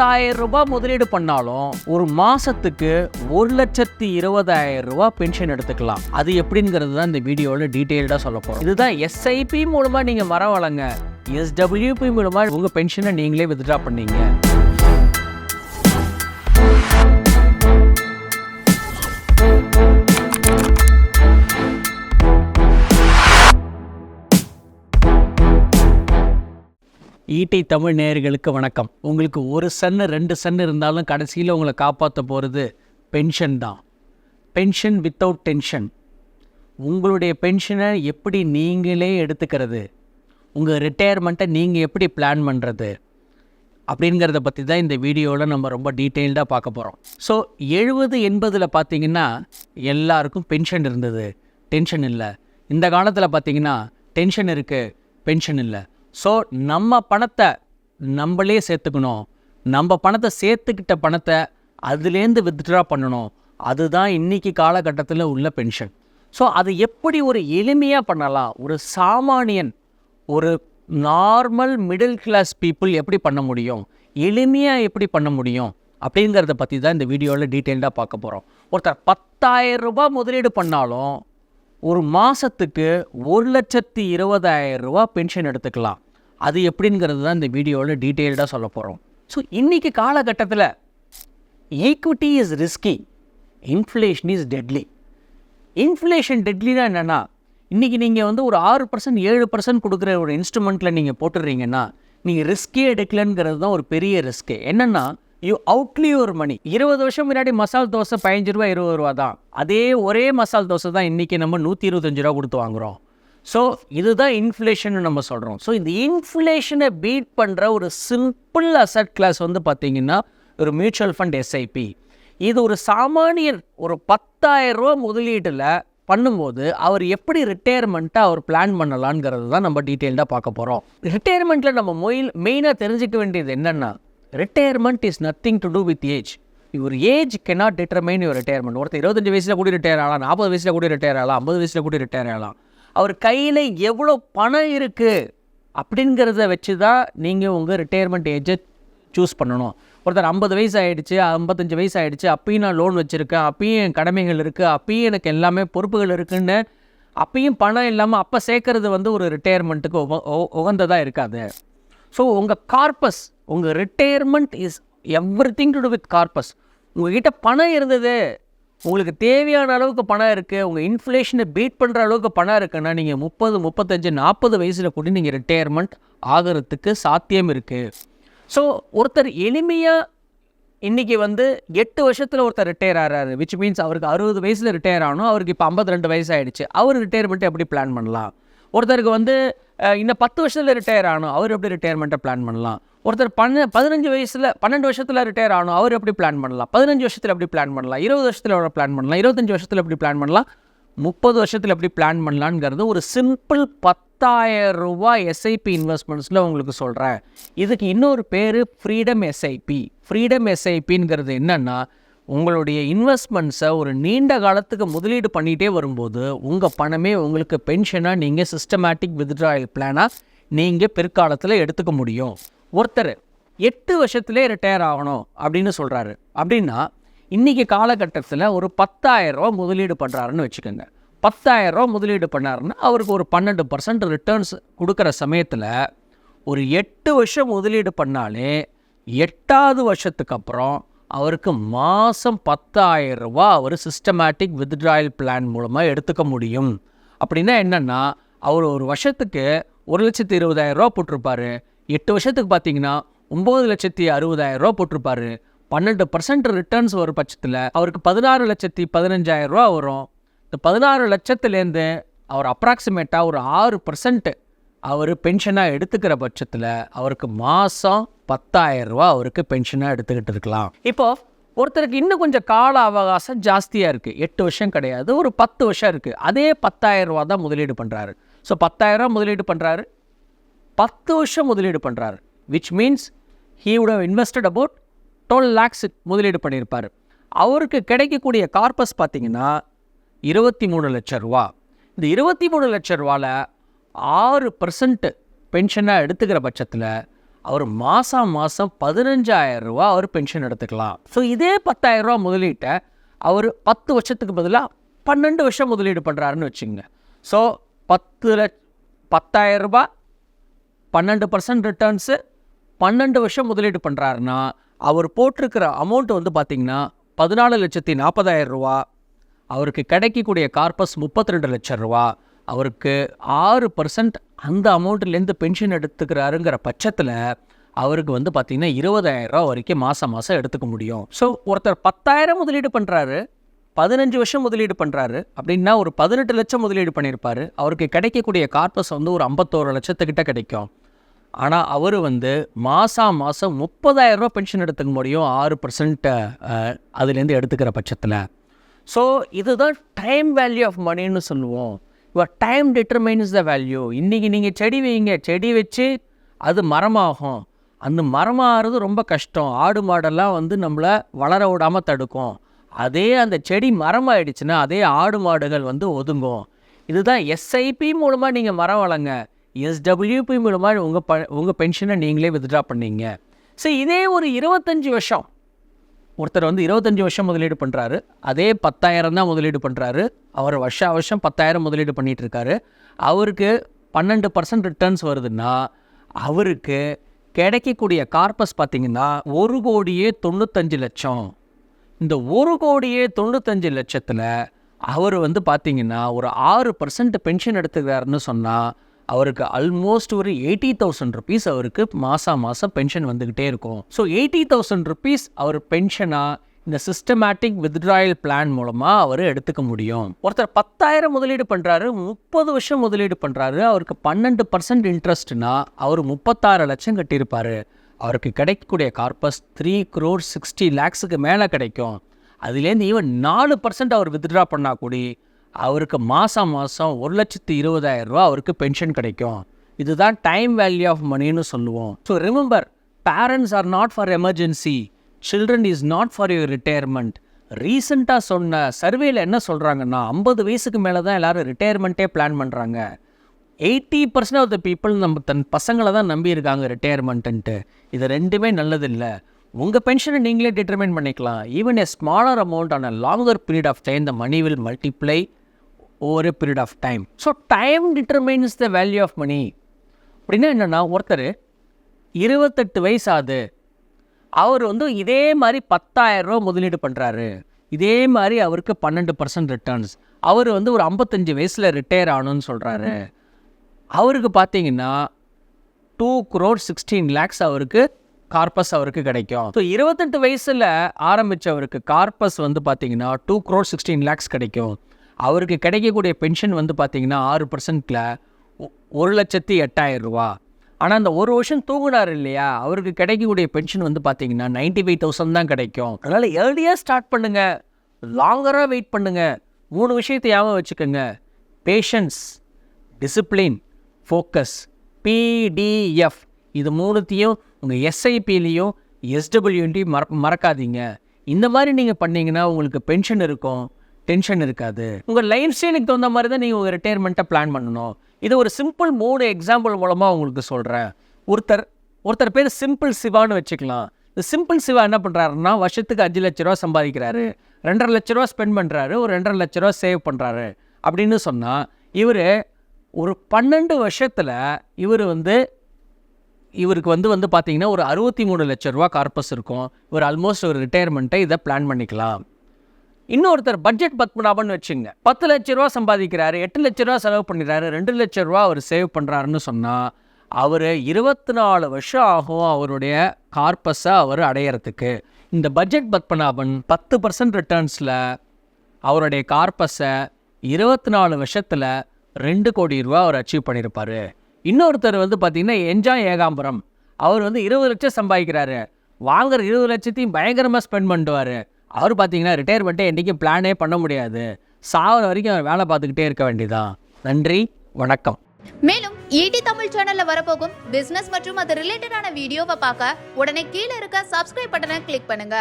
பத்தாயிரம் ரூபாய் முதலீடு பண்ணாலும் ஒரு மாசத்துக்கு ஒரு லட்சத்தி இருபதாயிரம் ரூபாய் பென்ஷன் எடுத்துக்கலாம். அது எப்படிங்கிறது தான் இந்த வீடியோவில் டீட்டெயில்டாக சொல்ல போகிறோம் இதுதான் எஸ்ஐபி மூலமாக நீங்கள் மரம் வளங்க எஸ்டபிள்யூபி மூலமாக உங்கள் பென்ஷனை நீங்களே வித்ட்ரா பண்ணீங்க. ஈட்டி தமிழ் நேயர்களுக்கு வணக்கம். உங்களுக்கு ஒரு சன்னு ரெண்டு சன்னு இருந்தாலும் கடைசியில் உங்களை காப்பாற்ற போகிறது பென்ஷன் தான். பென்ஷன் வித்தவுட் டென்ஷன் உங்களுடைய பென்ஷனை எப்படி நீங்களே எடுத்துக்கிறது? உங்கள் ரிட்டையர்மெண்ட்டை நீங்கள் எப்படி பிளான் பண்ணுறது அப்படிங்கிறத பற்றி தான் இந்த வீடியோவில் நம்ம ரொம்ப டீட்டெயில்டாக பார்க்க போகிறோம் ஸோ எழுபது எண்பதில் பார்த்தீங்கன்னா எல்லாருக்கும் பென்ஷன் இருந்தது. டென்ஷன் இல்லை. இந்த காலத்தில் பார்த்தீங்கன்னா டென்ஷன் இருக்குது பென்ஷன் இல்லை. ஸோ நம்ம பணத்தை நம்மளே சேர்த்துக்கணும். நம்ம பணத்தை சேர்த்துக்கிட்ட பணத்தை அதுலேருந்து வித்ட்ரா பண்ணணும். அதுதான் இன்னைக்கு காலகட்டத்தில் உள்ள பென்ஷன் ஸோ அது எப்படி ஒரு எளிமையாக பண்ணலாம்? ஒரு சாமானியன் ஒரு நார்மல் மிடில் கிளாஸ் பீப்புள் எப்படி பண்ண முடியும்? எளிமையாக எப்படி பண்ண முடியும்? அப்படிங்கிறத பற்றி தான் இந்த வீடியோவில் டீட்டெயில்டாக பார்க்க போகிறோம் ஒருத்தர் பத்தாயிரம் ரூபாய் முதலீடு பண்ணாலும் ஒரு மாதத்துக்கு ஒரு லட்சத்தி இருபதாயிரம் ரூபா பென்ஷன் எடுத்துக்கலாம். அது எப்படிங்கிறது தான் இந்த வீடியோவில் டீட்டெயில்டாக சொல்ல போகிறோம் ஸோ இன்றைக்கி காலகட்டத்தில் equity is risky inflation is deadly inflation டெட்லினா என்னென்னா இன்றைக்கி நீங்கள் வந்து ஒரு ஆறு பர்சன்ட் ஏழு பர்சன்ட் கொடுக்குற ஒரு இன்ஸ்ட்ருமெண்ட்டில் நீங்கள் போட்டுடுறீங்கன்னா நீங்கள் ரிஸ்கே எடுக்கலங்கிறது தான் ஒரு பெரிய ரிஸ்க்கு என்னென்னா யூ அவுட்லி ஒரு மணி. இருபது வருஷம் முன்னாடி மசால் தோசை பதினஞ்சு ரூபா இருபது ரூபா தான். அதே ஒரே மசால் தோசை தான் இன்றைக்கி நம்ம நூற்றி இருபத்தஞ்சு ரூபா கொடுத்து வாங்குகிறோம் ஸோ இதுதான் இன்ஃப்ளேஷன் நம்ம சொல்கிறோம் ஸோ இந்த இன்ஃப்ளேஷனை பீட் பண்ணுற ஒரு சிம்பிள் அசட் கிளாஸ் வந்து பார்த்தீங்கன்னா ஒரு மியூச்சுவல் ஃபண்ட் எஸ்ஐபி இது ஒரு சாமானியன் ஒரு பத்தாயிரம் ரூபா முதலீட்டில் பண்ணும்போது அவர் எப்படி ரிட்டையர்மெண்ட்டை அவர் பிளான் பண்ணலாங்கிறது தான் நம்ம டீட்டெயில்டாக பார்க்க போகிறோம் ரிட்டையர்மெண்ட்டில் நம்ம மொயில் மெயினாக தெரிஞ்சிக்க வேண்டியது என்னென்னா retirement is nothing to do with age ஒரு age cannot determine your retirement ஒருத்தர் இருபத்தஞ்சு வயசில் கூட ரிட்டையர் ஆகலாம் நாற்பது வயசில் கூட ரிட்டையர் ஆகலாம் ஐம்பது வயசில் கூட ரிட்டையர் ஆகலாம். அவர் கையில் எவ்வளோ பணம் இருக்குது அப்படிங்கிறத வச்சு தான் நீங்கள் உங்கள் ரிட்டையர்மெண்ட் ஏஜை சூஸ் பண்ணணும். ஒருத்தர் ஐம்பது வயசு ஆகிடுச்சு ஐம்பத்தஞ்சு வயசு ஆகிடுச்சு அப்பயும் நான் லோன் வச்சுருக்கேன் அப்பயும் என் கடமைகள் இருக்குது அப்பயும் எனக்கு எல்லாமே பொறுப்புகள் இருக்குன்னு அப்பயும் பணம் இல்லாமல் அப்போ சேர்க்கறது வந்து ஒரு ரிட்டையர்மெண்ட்டுக்கு உக உ- உகந்ததாக இருக்காது. ஸோ உங்கள் கார்பஸ் உங்கள் retirement is everything to do with corpus உங்ககிட்ட பணம் இருந்தது. உங்களுக்கு தேவையான அளவுக்கு பணம் இருக்குது உங்கள் இன்ஃப்ளேஷனை பீட் பண்ணுற அளவுக்கு பணம் இருக்குன்னா நீங்கள் முப்பது முப்பத்தஞ்சு நாற்பது வயசில் கூட நீங்கள் ரிட்டையர்மெண்ட் ஆகிறதுக்கு சாத்தியம் இருக்குது ஸோ ஒருத்தர் எளிமையாக இன்றைக்கி வந்து எட்டு வருஷத்தில் ஒருத்தர் ரிட்டையர் ஆகிறாரு விச் மீன்ஸ் அவருக்கு அறுபது வயசில் ரிட்டையர் ஆகணும் அவருக்கு இப்போ ஐம்பத்தி ரெண்டு வயசு ஆகிடுச்சு அவர் ரிட்டையர்மெண்ட்டை எப்படி பிளான் பண்ணலாம்? ஒருத்தருக்கு வந்து இன்னும் பத்து வருஷத்தில் ரிட்டையர் ஆகணும். அவர் எப்படி ரிட்டையர்மெண்ட்டை பிளான் பண்ணலாம்? ஒருத்தர் பன்ன பதினஞ்சு வயசில் பன்னெண்டு வருஷத்தில் ரிட்டையர் ஆகணும். அவர் எப்படி பிளான் பண்ணலாம்? பதினஞ்சு வருஷத்தில் எப்படி பிளான் பண்ணலாம்? இருபது வருஷத்தில் எவ்வளோ பிளான் பண்ணலாம்? இருபத்தஞ்சு வருஷத்தில் எப்படி பிளான் பண்ணலாம்? முப்பது வருஷத்தில் எப்படி பிளான் பண்ணலாங்கிறது ஒரு சிம்பிள் பத்தாயிரம் ரூபாய் எஸ்ஐபி இன்வெஸ்ட்மெண்ட்ஸில் உங்களுக்கு சொல்கிறேன் இதுக்கு இன்னொரு பேர் ஃப்ரீடம் எஸ்ஐபி ஃப்ரீடம் எஸ்ஐபிங்கிறது என்னென்னா உங்களுடைய இன்வெஸ்ட்மெண்ட்ஸை ஒரு நீண்ட காலத்துக்கு முதலீடு பண்ணிகிட்டே வரும்போது உங்கள் பணமே உங்களுக்கு பென்ஷனாக நீங்கள் சிஸ்டமேட்டிக் வித்ட்ராயல் பிளானாக நீங்கள் பிற்காலத்தில் எடுத்துக்க முடியும். ஒருத்தர் எட்டு வருஷத்துலேயே ரிட்டையர் ஆகணும் அப்படின்னு சொல்கிறாரு அப்படின்னா இன்றைக்கி காலகட்டத்தில் ஒரு 10000 ரூபா முதலீடு பண்ணுறாருன்னு வச்சுக்கோங்க. 10000 ரூபா முதலீடு பண்ணாருன்னா அவருக்கு ஒரு பன்னெண்டு பர்சன்ட் ரிட்டர்ன்ஸ் கொடுக்குற சமயத்தில் ஒரு எட்டு வருஷம் முதலீடு பண்ணாலே எட்டாவது வருஷத்துக்கு அப்புறம் அவருக்கு மாதம் 10000 ரூபா அவர் சிஸ்டமேட்டிக் வித்ட்ராயல் பிளான் மூலமாக எடுத்துக்க முடியும். அப்படின்னா என்னென்னா அவர் ஒரு வருஷத்துக்கு ஒரு லட்சத்தி இருபதாயிரம் ரூபா போட்டிருப்பாரு. எட்டு வருஷத்துக்கு பார்த்தீங்கன்னா ஒம்பது லட்சத்தி அறுபதாயிரம் ரூபா போட்டிருப்பாரு. பன்னெண்டு பர்சன்ட் ரிட்டர்ன்ஸ் ஒரு பட்சத்தில் அவருக்கு பதினாறு லட்சத்தி பதினஞ்சாயிரரூபா வரும். இந்த பதினாறு லட்சத்துலேருந்து அவர் அப்ராக்சிமேட்டாக ஒரு ஆறு பர்சன்ட்டு அவர் பென்ஷனாக எடுத்துக்கிற பட்சத்தில் அவருக்கு மாதம் பத்தாயிரம் ரூபா அவருக்கு பென்ஷனாக எடுத்துக்கிட்டு இருக்கலாம். இப்போ ஒருத்தருக்கு இன்னும் கொஞ்சம் கால அவகாசம் ஜாஸ்தியாக இருக்குது எட்டு வருஷம் கிடையாது ஒரு பத்து வருஷம் இருக்குது அதே பத்தாயிரம் ரூபா தான் முதலீடு பண்ணுறாரு ஸோ பத்தாயிரம் ரூபா முதலீடு பண்ணுறாரு பத்து வருஷம் முதலீடு பண்ணுறாரு which means he would have invested about twelve lakhs முதலீடு பண்ணியிருப்பார். அவருக்கு கிடைக்கக்கூடிய கார்பஸ் பார்த்தீங்கன்னா இருபத்தி மூணு லட்சம் ரூபா. இந்த இருபத்தி மூணு லட்ச ரூபாவில் ஆறு பர்சன்ட்டு பென்ஷனாக எடுத்துக்கிற பட்சத்தில் அவர் மாதம் மாதம் பதினஞ்சாயிரம் ரூபா அவர் பென்ஷன் எடுத்துக்கலாம். ஸோ இதே பத்தாயிரம் ரூபா முதலீட்டை அவர் பத்து வருஷத்துக்கு பதிலாக பன்னெண்டு வருஷம் முதலீடு பண்ணுறாருன்னு வச்சுங்க ஸோ பத்து லட்ச பத்தாயிரம் ரூபா பன்னெண்டு பர்சன்ட் ரிட்டர்ன்ஸு பன்னெண்டு வருஷம் முதலீடு பண்ணுறாருன்னா அவர் போட்டிருக்கிற அமௌண்ட் வந்து பார்த்திங்கன்னா பதினாலு லட்சத்தி நாற்பதாயிரம் ரூபா. அவருக்கு கிடைக்கக்கூடிய கார்பஸ் முப்பத்தி ரெண்டு லட்சம் ரூபா. அவருக்கு ஆறு பர்சன்ட் அந்த அமௌண்ட்லேருந்து பென்ஷன் எடுத்துக்கிறாருங்கிற பட்சத்தில் அவருக்கு வந்து பார்த்திங்கன்னா இருபதாயிரரூவா வரைக்கும் மாதம் மாதம் எடுத்துக்க முடியும். ஸோ ஒருத்தர் பத்தாயிரம் முதலீடு பண்ணுறாரு பதினஞ்சு வருஷம் முதலீடு பண்ணுறாரு அப்படின்னா ஒரு பதினெட்டு லட்சம் முதலீடு பண்ணியிருப்பாரு அவருக்கு கிடைக்கக்கூடிய கார்பஸ் வந்து ஒரு ஐம்பத்தோரு லட்சத்துக்கிட்ட கிடைக்கும். ஆனால் அவர் வந்து மாதம் மாதம் முப்பதாயிரரூவா பென்ஷன் எடுத்துக்க முடியும் ஆறு பர்சன்ட் அதுலேருந்து எடுத்துக்கிற பட்சத்தில். ஸோ இதுதான் டைம் வேல்யூ ஆஃப் மணின்னு சொல்லுவோம். Your time determines the value இன்றைக்கி நீங்கள் செடி வைங்க செடி வச்சு அது மரமாகும். அந்த மரமாகிறது ரொம்ப கஷ்டம். ஆடு மாடெல்லாம் வந்து நம்மளை வளர விடாமல் தடுக்கும். அதே அந்த செடி மரமாயிடுச்சுன்னா அதே ஆடு மாடுகள் வந்து ஒதுங்கும். இதுதான் எஸ்ஐபி மூலமாக நீங்கள் மரம் வளங்க. எஸ்டபிள்யூபி மூலமாக உங்கள் ப உங்கள் பென்ஷனை நீங்களே வித்ட்ரா பண்ணீங்க. சரி இதே ஒரு இருபத்தஞ்சி வருஷம் ஒருத்தர் வந்து இருபத்தஞ்சி வருஷம் முதலீடு பண்ணுறாரு அதே பத்தாயிரம் தான் முதலீடு பண்ணுறாரு அவர் வருஷ வருஷம் பத்தாயிரம் முதலீடு பண்ணிகிட்ருக்காரு அவருக்கு பன்னெண்டு பர்சன்ட் ரிட்டர்ன்ஸ் வருதுன்னா அவருக்கு கிடைக்கக்கூடிய கார்பஸ் பார்த்தீங்கன்னா ஒரு கோடியே தொண்ணூத்தஞ்சு லட்சம். இந்த ஒரு கோடியே தொண்ணூத்தஞ்சு லட்சத்தில் அவர் வந்து பார்த்திங்கன்னா ஒரு ஆறு பர்சன்ட் பென்ஷன் எடுத்துக்கிறாருன்னு சொன்னால் அவருக்கு ஆல்மோஸ்ட் ஒரு எயிட்டி தௌசண்ட் ருபீஸ் அவருக்கு மாதம் மாதம் பென்ஷன் வந்துக்கிட்டே இருக்கும். ஸோ எயிட்டி தௌசண்ட் ருபீஸ் அவர் பென்ஷனாக இந்த சிஸ்டமேட்டிக் வித்ட்ராயல் பிளான் மூலமாக அவர் எடுத்துக்க முடியும். ஒருத்தர் பத்தாயிரம் முதலீடு பண்ணுறாரு முப்பது வருஷம் முதலீடு பண்ணுறாரு அவருக்கு பன்னெண்டு பர்சன்ட் இன்ட்ரெஸ்ட்னா அவர் முப்பத்தாறு லட்சம் கட்டியிருப்பார். அவருக்கு கிடைக்கக்கூடிய கார்பஸ் த்ரீ க்ரோர் சிக்ஸ்டி லேக்ஸுக்கு மேலே கிடைக்கும். அதுலேருந்து ஈவன் நாலு பர்சன்ட் அவர் வித்ட்ரா பண்ணால் கூடி அவருக்கு மாதம் மாதம் ஒரு லட்சத்து இருபதாயிரம் ரூபா அவருக்கு பென்ஷன் கிடைக்கும். இதுதான் டைம் வேல்யூ ஆஃப் மணின்னு சொல்லுவோம். So remember parents are not for emergency children is not for your retirement ரீசெண்டாக சொன்ன சர்வேல என்ன சொல்கிறாங்கன்னா ஐம்பது வயசுக்கு மேலே தான் எல்லாரும் ரிட்டையர்மெண்ட்டே பிளான் பண்ணுறாங்க eighty percent of the people நம்ம தன் பசங்களை தான் நம்பி இருக்காங்க ரிட்டையர்மெண்ட்டுன்ட்டு இது ரெண்டுமே நல்லதில்லை. உங்கள் பென்ஷனை நீங்களே டிட்டர்மைன் பண்ணிக்கலாம். Even a smaller amount on a longer period of time the money will multiply over a period of time so time determines the value of money அப்படின்னா என்னென்னா ஒருத்தர் இருபத்தெட்டு வயசு ஆகுது அவர் வந்து இதே மாதிரி பத்தாயிரம் ரூபா முதலீடு பண்ணுறாரு இதே மாதிரி அவருக்கு பன்னெண்டு பர்சன்ட் ரிட்டர்ன்ஸ் அவர் வந்து ஒரு ஐம்பத்தஞ்சு வயசில் ரிட்டையர் ஆகணும்னு சொல்கிறாரு அவருக்கு பார்த்தீங்கன்னா டூ குரோர் சிக்ஸ்டீன் லேக்ஸ் அவருக்கு கார்பஸ் அவருக்கு கிடைக்கும். ஸோ இருபத்தெட்டு வயசில் ஆரம்பித்தவருக்கு கார்பஸ் வந்து பார்த்தீங்கன்னா டூ குரோர் சிக்ஸ்டீன் லேக்ஸ் கிடைக்கும். அவருக்கு கிடைக்கக்கூடிய பென்ஷன் வந்து பார்த்தீங்கன்னா ஆறு பர்சன்ட்டில் ஒரு லட்சத்தி எட்டாயிரம் ரூபா. ஆனால் அந்த ஒரு வருஷம் தூங்குனார் இல்லையா? அவருக்கு கிடைக்கக்கூடிய பென்ஷன் வந்து பார்த்தீங்கன்னா நைன்டி ஃபைவ் தௌசண்ட் தான் கிடைக்கும். அதனால் ஏர்லியாக ஸ்டார்ட் பண்ணுங்கள் லாங்கராக வெயிட் பண்ணுங்கள் மூணு விஷயத்தை ஞாபகம் வச்சுக்கோங்க. பேஷன்ஸ் டிசிப்ளின் ஃபோக்கஸ் பிடிஎஃப் இது மூணுத்தையும் உங்கள் எஸ்ஐபிலையும் எஸ்டபிள்யூன்டி மற மறக்காதீங்க. இந்த மாதிரி நீங்கள் பண்ணீங்கன்னா உங்களுக்கு பென்ஷன் இருக்கும். டென்ஷன் இருக்காது. உங்கள் லைஃப் ஸ்டைலுக்கு தகுந்த மாதிரி தான் நீங்கள் உங்கள் ரிட்டையர்மெண்ட்டை பிளான் பண்ணணும். இது ஒரு சிம்பிள் மூணு எக்ஸாம்பிள் மூலமாக உங்களுக்கு சொல்கிறேன் ஒருத்தர் ஒருத்தர் பேர் சிம்பிள் சிவான்னு வச்சுக்கலாம். இந்த சிம்பிள் சிவா என்ன பண்ணுறாருன்னா வருஷத்துக்கு அஞ்சு லட்ச ரூபா சம்பாதிக்கிறாரு. ரெண்டரை லட்ச ரூபா ஸ்பெண்ட் பண்ணுறாரு ஒரு ரெண்டரை லட்ச ரூபா சேவ் பண்ணுறாரு அப்படின்னு சொன்னால் இவர் ஒரு பன்னெண்டு வருஷத்தில் இவர் வந்து இவருக்கு வந்து வந்து பார்த்தீங்கன்னா ஒரு அறுபத்தி மூணு லட்ச ரூபா கார்பஸ் இருக்கும். இவர் ஆல்மோஸ்ட் ஒரு ரிட்டையர்மெண்ட்டை இதை பிளான் பண்ணிக்கலாம். இன்னொருத்தர் பட்ஜெட் பத்மநாபன் வச்சுங்க பத்து லட்ச ரூபா சம்பாதிக்கிறாரு எட்டு லட்ச ரூபா செலவு பண்ணிடுறாரு ரெண்டு லட்ச ரூபா அவர் சேவ் பண்ணுறாருன்னு சொன்னால் அவர் இருபத்தி நாலு வருஷம் ஆகும் அவருடைய கார்பஸை அவர் அடையிறதுக்கு. இந்த பட்ஜெட் பத்மநாபன் பத்து பர்சன்ட் ரிட்டர்ன்ஸில் அவருடைய கார்பஸை இருபத்தி நாலு வருஷத்தில் ரெண்டு கோடி ரூபா அவர் அச்சீவ் பண்ணியிருப்பார் இன்னொருத்தர் வந்து பார்த்திங்கன்னா என்ஜாய் ஏகாம்பரம். அவர் வந்து இருபது லட்சம் சம்பாதிக்கிறாரு. வாங்குற இருபது லட்சத்தையும் பயங்கரமாக ஸ்பெண்ட் பண்ணிடுவார் அவர் பார்த்தீங்கன்னா ரிட்டையர்மெண்ட்டை என்றைக்கும் பிளானே பண்ண முடியாது. சாவர வரைக்கும் அவர் வேலை பார்த்துக்கிட்டே இருக்க வேண்டியதான் நன்றி வணக்கம். மேலும் ஈடி தமிழ் சேனல்ல வரப்போகும் பிசினஸ் மற்றும் அது ரிலேட்டடான வீடியோவை பார்க்க உடனே கீழே இருக்க சப்ஸ்கிரைப் பட்டனை கிளிக் பண்ணுங்க.